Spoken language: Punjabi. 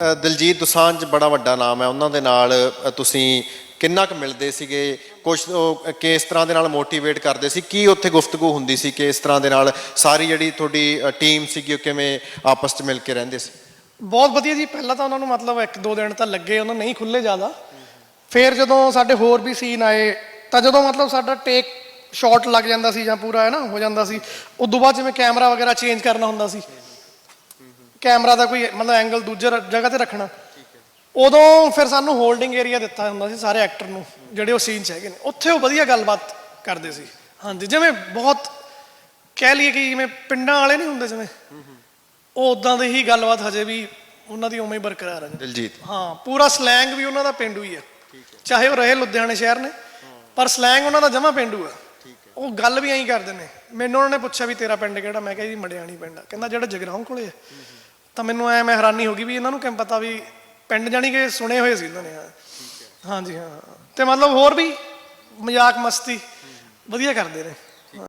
ਅ, ਦਿਲਜੀਤ ਦੋਸਾਂਝ ਬੜਾ ਵੱਡਾ ਨਾਮ ਹੈ। ਉਹਨਾਂ ਦੇ ਨਾਲ ਤੁਸੀਂ ਕਿੰਨਾ ਕੁ ਮਿਲਦੇ ਸੀਗੇ? ਕੁਝ ਉਹ ਕਿਸ ਤਰ੍ਹਾਂ ਦੇ ਨਾਲ ਮੋਟੀਵੇਟ ਕਰਦੇ ਸੀ? ਕੀ ਉੱਥੇ ਗੁਫ਼ਤਗੂ ਹੁੰਦੀ ਸੀ ਕਿ ਇਸ ਤਰ੍ਹਾਂ ਦੇ ਨਾਲ ਸਾਰੀ ਜਿਹੜੀ ਤੁਹਾਡੀ ਟੀਮ ਸੀਗੀ ਉਹ ਕਿਵੇਂ ਆਪਸ 'ਚ ਮਿਲ ਕੇ ਰਹਿੰਦੇ ਸੀ? ਬਹੁਤ ਵਧੀਆ ਜੀ। ਪਹਿਲਾਂ ਤਾਂ ਉਹਨਾਂ ਨੂੰ ਮਤਲਬ ਇੱਕ ਦੋ ਦਿਨ ਤਾਂ ਲੱਗੇ ਉਹਨਾਂ ਨਹੀਂ ਖੁੱਲੇ ਜ਼ਿਆਦਾ। ਫਿਰ ਜਦੋਂ ਸਾਡੇ ਹੋਰ ਵੀ ਸੀਨ ਆਏ ਤਾਂ ਜਦੋਂ ਮਤਲਬ ਸਾਡਾ ਟੇਕ ਸ਼ਾਟ ਲੱਗ ਜਾਂਦਾ ਸੀ ਜਾਂ ਪੂਰਾ ਹੈ ਨਾ ਹੋ ਜਾਂਦਾ ਸੀ ਉਦੋਂ ਬਾਅਦ ਜਿਵੇਂ ਕੈਮਰਾ ਵਗੈਰਾ ਚੇਂਜ ਕਰਨਾ ਹੁੰਦਾ ਸੀ। ਕੈਮਰਾ ਦਾ ਕੋਈ ਮਤਲਬ ਐਂਗਲ ਦੂਜੇ ਰ- ਜਗ੍ਹਾ ਤੇ ਰੱਖਣਾ। ਉਦੋਂ ਫਿਰ ਸਾਨੂੰ ਹੋਲਡਿੰਗ ਏਰੀਆ ਦਿੱਤਾ ਹੁੰਦਾ ਸੀ ਸਾਰੇ ਐਕਟਰ ਨੂੰ ਜਿਹੜੇ ਉਹ ਸੀਨ 'ਚ ਹੈਗੇ ਨੇ। ਉੱਥੇ ਉਹ ਵਧੀਆ ਗੱਲਬਾਤ ਕਰਦੇ ਸੀ। ਹਾਂਜੀ ਜਿਵੇਂ ਬਹੁਤ ਕਹਿ ਲਈਏ ਕਿ ਜਿਵੇਂ ਪਿੰਡਾਂ ਵਾਲੇ ਨਹੀਂ ਹੁੰਦੇ ਜਿਵੇਂ। ਉਹ ਉਦਾਂ ਦੀ ਹੀ ਗੱਲਬਾਤ ਹਜੇ ਵੀ ਉਹਨਾਂ ਦੀ ਉਵੇਂ ਹੀ ਬਰਕਰਾਰ ਹੈ ਦਿਲਜੀਤ। ਹਾਂ ਪੂਰਾ ਸਲੈਂਗ ਵੀ ਉਹਨਾਂ ਦਾ ਪਿੰਡੂ ਹੀ ਆ। ਚਾਹੇ ਉਹ ਰਹੇ ਲੁਧਿਆਣੇ ਸ਼ਹਿਰ ਨੇ ਪਰ ਸਲੈਂਗ ਉਹਨਾਂ ਦਾ ਜਮਾ ਪਿੰਡੂ ਆ। ਉਹ ਗੱਲ ਵੀ ਐਂ ਕਰਦੇ ਨੇ। ਮੈਨੂੰ ਉਹਨਾਂ ਨੇ ਪੁੱਛਿਆ ਵੀ ਤੇਰਾ ਪਿੰਡ ਕਿਹੜਾ? ਮੈਂ ਕਿਹਾ ਜੀ ਮੜਿਆਣੀ ਪਿੰਡ ਆ। ਕਹਿੰਦਾ ਜਿਹੜਾ ਜਗਰਾਉਂ ਕੋਲੇ ਆ। ਤਾਂ ਮੈਨੂੰ ਐ ਮੈਂ ਹੈਰਾਨੀ ਹੋ ਗਈ ਵੀ ਇਹਨਾਂ ਨੂੰ ਕਿਵੇਂ ਪਤਾ ਵੀ ਪਿੰਡ ਜਾਣੀ ਕਿ ਸੁਣੇ ਹੋਏ ਸੀ ਇਹਨਾਂ ਨੇ। ਹਾਂਜੀ ਹਾਂ। ਤੇ ਮਤਲਬ ਹੋਰ ਵੀ ਮਜ਼ਾਕ ਮਸਤੀ ਵਧੀਆ ਕਰਦੇ ਨੇ।